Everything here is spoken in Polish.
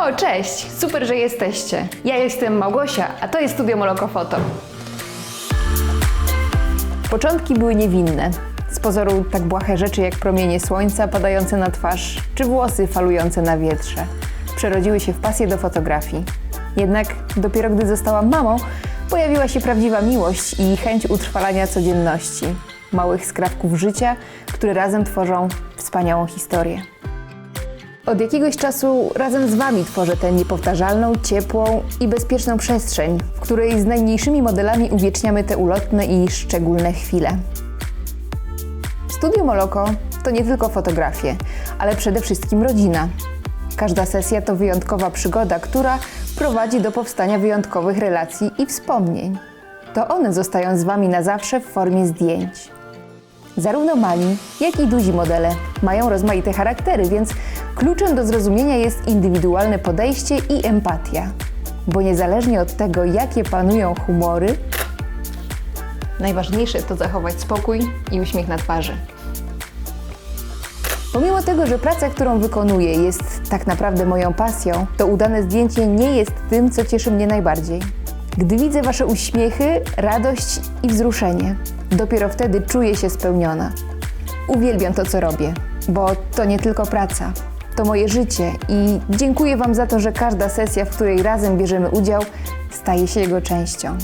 O, cześć! Super, że jesteście. Ja jestem Małgosia, a to jest Studio Moloko Foto. Początki były niewinne. Z pozoru tak błahe rzeczy jak promienie słońca padające na twarz, czy włosy falujące na wietrze. Przerodziły się w pasję do fotografii. Jednak dopiero gdy zostałam mamą, pojawiła się prawdziwa miłość i chęć utrwalania codzienności. Małych skrawków życia, które razem tworzą wspaniałą historię. Od jakiegoś czasu razem z Wami tworzę tę niepowtarzalną, ciepłą i bezpieczną przestrzeń, w której z najmniejszymi modelami uwieczniamy te ulotne i szczególne chwile. Studio Moloko to nie tylko fotografie, ale przede wszystkim rodzina. Każda sesja to wyjątkowa przygoda, która prowadzi do powstania wyjątkowych relacji i wspomnień. To one zostają z Wami na zawsze w formie zdjęć. Zarówno mali, jak i duzi modele mają rozmaite charaktery, więc kluczem do zrozumienia jest indywidualne podejście i empatia. Bo niezależnie od tego, jakie panują humory, najważniejsze to zachować spokój i uśmiech na twarzy. Pomimo tego, że praca, którą wykonuję, jest tak naprawdę moją pasją, to udane zdjęcie nie jest tym, co cieszy mnie najbardziej. Gdy widzę Wasze uśmiechy, radość i wzruszenie, dopiero wtedy czuję się spełniona. Uwielbiam to, co robię, bo to nie tylko praca, to moje życie i dziękuję Wam za to, że każda sesja, w której razem bierzemy udział, staje się jego częścią.